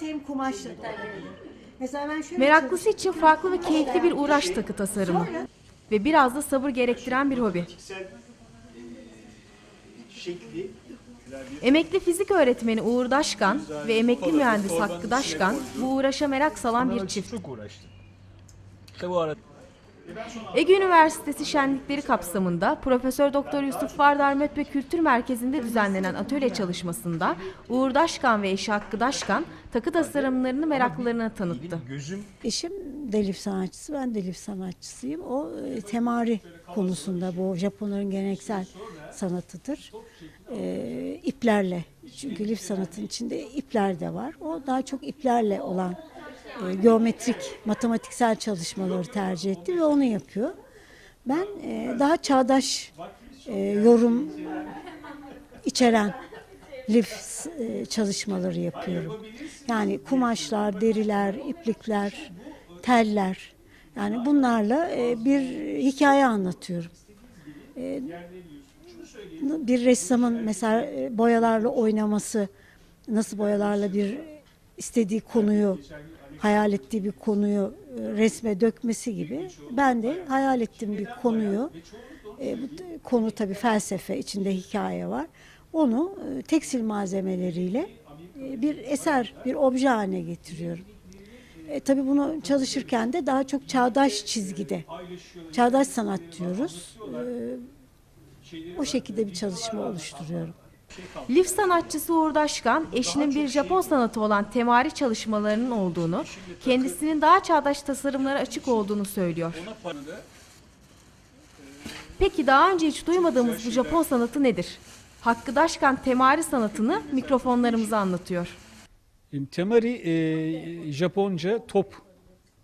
Beyaz hem kumaşlı. Mesela ben şöyle Meraklısı için farklı ve keyifli bir uğraş takı tasarımı. Ve biraz da sabır gerektiren bir hobi. şekli Emekli fizik öğretmeni Uğur Daşkan ve emekli mühendis Hakkı Daşkan bu uğraşa merak salan bir çift. Çok uğraştım. İşte bu arada Ege Üniversitesi şenlikleri kapsamında Profesör Doktor Yusuf Vardar Möt ve Kültür Merkezi'nde düzenlenen atölye çalışmasında Uğur Daşkan ve eşi Hakkı Daşkan takı tasarımlarını meraklılarına tanıttı. gözüm Eşim de lif sanatçısı, ben de lif sanatçısıyım. O e, temari konusunda bu Japonların geleneksel sanatıdır. E, iplerle, çünkü lif sanatın içinde ipler de var. O daha çok iplerle olan e, geometrik, matematiksel çalışmaları tercih etti ve onu yapıyor. Ben e, daha çağdaş e, yorum içeren lif çalışmaları yapıyorum. Yani kumaşlar, deriler, iplikler, teller. Yani bunlarla bir hikaye anlatıyorum. Bir ressamın mesela boyalarla oynaması, nasıl boyalarla bir istediği konuyu, hayal ettiği bir konuyu e, resme dökmesi gibi ben de hayal ettiğim bir konuyu e, konu tabii felsefe içinde hikaye var. Onu e, tekstil malzemeleriyle e, bir eser, bir obje haline getiriyorum. E, tabii bunu çalışırken de daha çok çağdaş çizgide, çağdaş sanat diyoruz. O şekilde bir çalışma oluşturuyorum. Lif sanatçısı Uğur Daşkan, eşinin bir Japon sanatı olan temari çalışmalarının olduğunu, kendisinin daha çağdaş tasarımlara açık olduğunu söylüyor. Peki daha önce hiç duymadığımız bu Japon sanatı nedir? Hakkı Daşkan temari sanatını mikrofonlarımıza anlatıyor. temari e, Japonca top,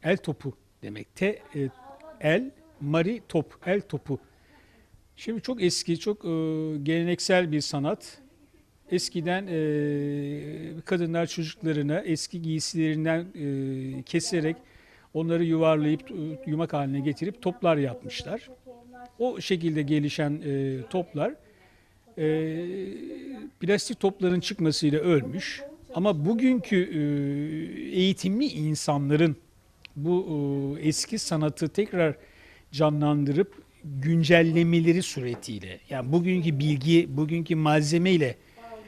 el topu demek. Te, e, el, mari top, el topu. Şimdi çok eski, çok e, geleneksel bir sanat. Eskiden e, kadınlar çocuklarına eski giysilerinden e, keserek onları yuvarlayıp e, yumak haline getirip toplar yapmışlar. O şekilde gelişen e, toplar e, plastik topların çıkmasıyla ölmüş. Ama bugünkü e, eğitimli insanların bu e, eski sanatı tekrar canlandırıp güncellemeleri suretiyle yani bugünkü bilgi, bugünkü malzemeyle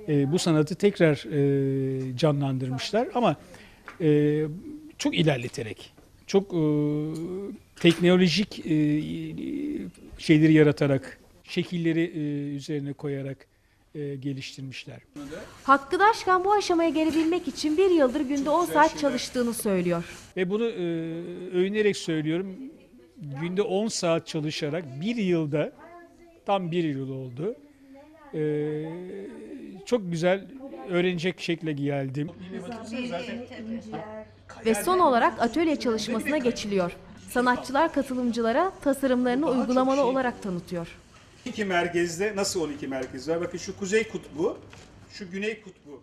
e, bu sanatı tekrar e, canlandırmışlar ama e, çok ilerleterek, çok e, teknolojik e, şeyleri yaratarak, şekilleri e, üzerine koyarak e, geliştirmişler. Hakkı Daşkan bu aşamaya gelebilmek için bir yıldır günde 10 saat çalıştığını söylüyor. Ve bunu e, övünerek söylüyorum. Günde 10 saat çalışarak bir yılda tam bir yıl oldu. E, çok güzel öğrenecek şekle geldim. Ve son olarak atölye çalışmasına geçiliyor. Sanatçılar katılımcılara tasarımlarını uygulamalı olarak tanıtıyor. iki merkezde nasıl 12 merkez var? Bakın şu kuzey kutbu, şu güney kutbu.